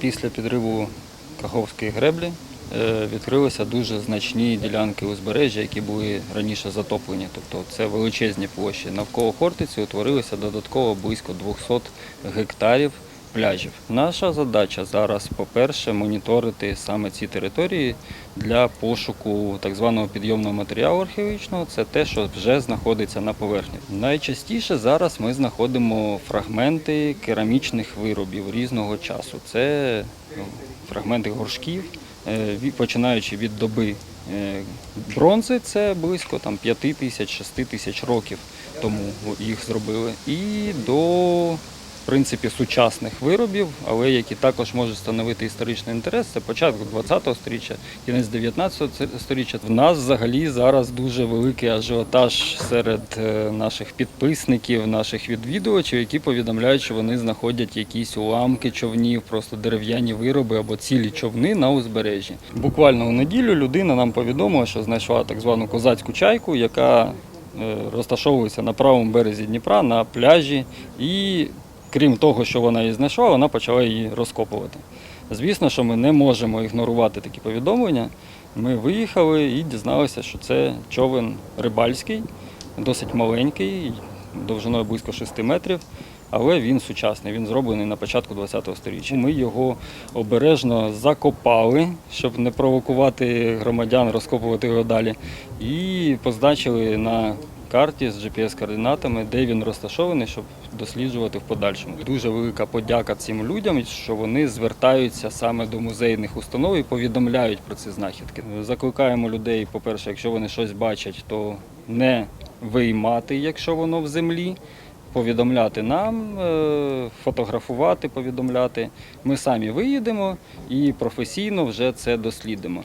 Після підриву Каховської греблі е, відкрилися дуже значні ділянки узбережжя, які були раніше затоплені. Тобто це величезні площі. Навколо Хортиці утворилося додатково близько 200 гектарів пляжів. Наша задача зараз, по-перше, моніторити саме ці території для пошуку так званого підйомного матеріалу археологічного. Це те, що вже знаходиться на поверхні. Найчастіше зараз ми знаходимо фрагменти керамічних виробів різного часу. Це ну, фрагменти горшків, е, починаючи від доби е, бронзи, це близько там, 5 тисяч, 6 тисяч років тому їх зробили, і до принципі, сучасних виробів, але які також можуть становити історичний інтерес. Це початок 20-го сторіччя, кінець 19-го сторіччя. В нас взагалі зараз дуже великий ажіотаж серед е, наших підписників, наших відвідувачів, які повідомляють, що вони знаходять якісь уламки човнів, просто дерев'яні вироби або цілі човни на узбережжі. Буквально у неділю людина нам повідомила, що знайшла так звану козацьку чайку, яка е, розташовується на правому березі Дніпра на пляжі і крім того, що вона її знайшла, вона почала її розкопувати. Звісно, що ми не можемо ігнорувати такі повідомлення. Ми виїхали і дізналися, що це човен рибальський, досить маленький, довжиною близько 6 метрів, але він сучасний, він зроблений на початку ХХ століття. Ми його обережно закопали, щоб не провокувати громадян, розкопувати його далі, і позначили на карті з GPS-координатами, де він розташований, щоб досліджувати в подальшому. Дуже велика подяка цим людям, що вони звертаються саме до музейних установ і повідомляють про ці знахідки. Закликаємо людей, по-перше, якщо вони щось бачать, то не виймати, якщо воно в землі. Повідомляти нам, е, фотографувати, повідомляти. Ми самі виїдемо і професійно вже це дослідимо.